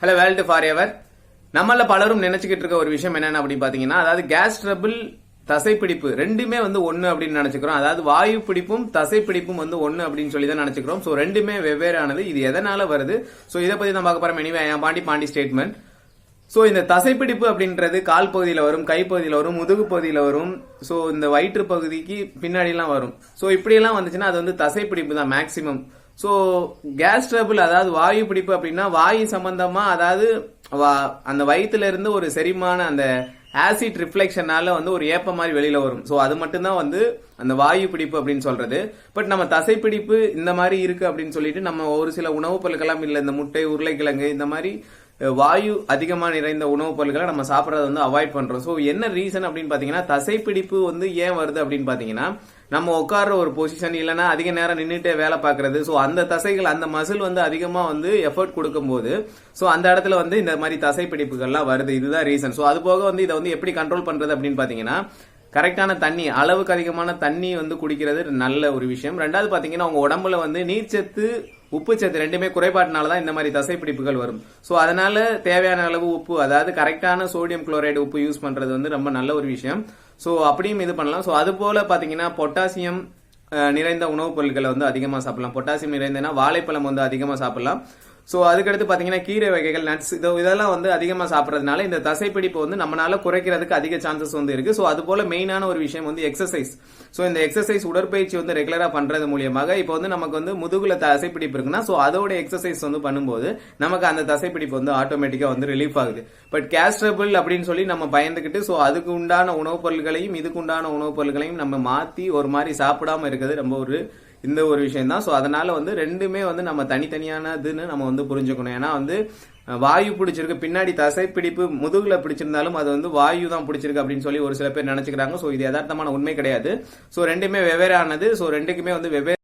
Hello world for ever நம்மள பலரும் நினைச்சுக்கிட்டு இருக்க ஒரு விஷயம் என்னென்ன அப்படின்னு பாத்தீங்கன்னா அதாவது கேஸ் ட்ரபிள் தசைப்பிடிப்பு ரெண்டுமே வந்து ஒன்னு அப்படின்னு நினைச்சுக்கிறோம். அதாவது வாயு பிடிப்பும் தசைப்பிடிப்பும் வந்து ஒன்னு அப்படின்னு சொல்லி தான் நினைச்சுக்கிறோம். ஸோ ரெண்டுமே வெவ்வேறானது. இது எதனால வருது? ஸோ இதை பத்தி தான் பார்க்க போறோம். எனிவே என் பாண்டி பாண்டி ஸ்டேட்மெண்ட் ஸோ இந்த தசைப்பிடிப்பு அப்படின்றது கால் பகுதியில் வரும் கைப்பகுதியில் வரும் முதுகு பகுதியில் வரும். ஸோ இந்த வயிற்று பகுதிக்கு பின்னாடிலாம் வரும். ஸோ இப்படியெல்லாம் வந்துச்சுன்னா அது வந்து தசைப்பிடிப்பு தான் மேக்சிமம் ஸோ கேஸ் ட்ரபிள் அதாவது வாயு பிடிப்பு அப்படின்னா வாயு சம்பந்தமா அதாவது வா- அந்த வயிற்றுல இருந்து ஒரு செரிமான அந்த ஆசிட் ரிஃப்ளெக்ஷனால வந்து ஒரு ஏப்ப மாதிரி வெளியில வரும். ஸோ அது மட்டும்தான் வந்து அந்த வாயு பிடிப்பு அப்படின்னு சொல்றது. பட் நம்ம தசைப்பிடிப்பு இந்த மாதிரி இருக்கு அப்படின்னு சொல்லிட்டு நம்ம ஒரு சில உணவுப் பொருட்களாம் இல்லை இந்த முட்டை உருளைக்கிழங்கு இந்த மாதிரி வாயு அதிகமாக நிறைந்த உணவுப் பொருட்களை நம்ம சாப்பிட்றத வந்து அவாய்ட் பண்றோம். ஸோ என்ன ரீசன் அப்படின்னு பாத்தீங்கன்னா தசைப்பிடிப்பு வந்து ஏன் வருது அப்படின்னு பாத்தீங்கன்னா நம்ம உட்கார்ற ஒரு பொசிஷன் இல்லைன்னா அதிக நேரம் நின்றுட்டே வேலை பார்க்கறது. ஸோ அந்த தசைகள் அந்த மசில் வந்து அதிகமாக வந்து எஃபர்ட் கொடுக்கும்போது ஸோ அந்த இடத்துல வந்து இந்த மாதிரி தசைப்பிடிப்புகள்லாம் வருது. இதுதான் ரீசன் ஸோ அது போக வந்து இதை வந்து எப்படி கண்ட்ரோல் பண்ணுறது அப்படின்னு பார்த்தீங்கன்னா கரெக்டான தண்ணி அளவுக்கு அதிகமான தண்ணி வந்து குடிக்கிறது நல்ல ஒரு விஷயம். ரெண்டாவது பாத்தீங்கன்னா உங்க உடம்புல வந்து நீர்ச்சத்து உப்பு சத்து ரெண்டுமே குறைபாட்டினால தான் இந்த மாதிரி தசைப்பிடிப்புகள் வரும். ஸோ அதனால தேவையான அளவு உப்பு அதாவது கரெக்டான சோடியம் குளோரைடு உப்பு யூஸ் பண்றது வந்து ரொம்ப நல்ல ஒரு விஷயம். ஸோ அப்படியும் இது பண்ணலாம். ஸோ அது போல பாத்தீங்கன்னா பொட்டாசியம் நிறைந்த உணவுப் பொருட்களை வந்து அதிகமாக சாப்பிடலாம். பொட்டாசியம் நிறைந்தனா வாழைப்பழம் வந்து அதிகமாக சாப்பிடலாம். ஸோ அதுக்கடுத்து பார்த்தீங்கன்னா கீரை வகைகள் நட்ஸ் இதோ இதெல்லாம் வந்து அதிகமாக சாப்பிட்றதுனால இந்த தசைப்பிடிப்பு வந்து நம்மளால குறைக்கிறதுக்கு அதிக சான்சஸ் வந்து இருக்கு. ஸோ அது போல மெயினான ஒரு விஷயம் வந்து எக்ஸசைஸ் ஸோ இந்த எக்ஸசைஸ் உடற்பயிற்சி வந்து ரெகுலராக பண்ணுறது மூலியமாக இப்போ வந்து நமக்கு வந்து முதுகுல தசைப்பிடிப்பு இருக்குன்னா ஸோ அதோட எக்ஸசைஸ் வந்து பண்ணும்போது நமக்கு அந்த தசைப்பிடிப்பு வந்து ஆட்டோமேட்டிக்காக வந்து ரிலீஃப் ஆகுது. பட் கேஸ்ட்ரபிள் அப்படின்னு சொல்லி நம்ம பயந்துக்கிட்டு ஸோ அதுக்கு உண்டான உணவுப் பொருட்களையும் இதுக்கு உண்டான உணவுப் பொருட்களையும் நம்ம மாற்றி ஒரு மாதிரி சாப்பிடாம இருக்கிறது ரொம்ப ஒரு இந்த ஒரு விஷயம் தான் ஸோ அதனால வந்து ரெண்டுமே வந்து நம்ம தனித்தனியானதுன்னு நம்ம வந்து புரிஞ்சுக்கணும். ஏன்னா வந்து வாயு பிடிச்சிருக்கு பின்னாடி தசைப்பிடிப்பு முதுகுல பிடிச்சிருந்தாலும் அது வந்து வாயு தான் பிடிச்சிருக்கு அப்படின்னு சொல்லி ஒரு சில பேர் நினைச்சுக்கிறாங்க. ஸோ இது யதார்த்தமான உண்மை கிடையாது. ஸோ ரெண்டுமே வெவ்வேறானது. ஸோ ரெண்டுக்குமே வந்து வெவ்வேறு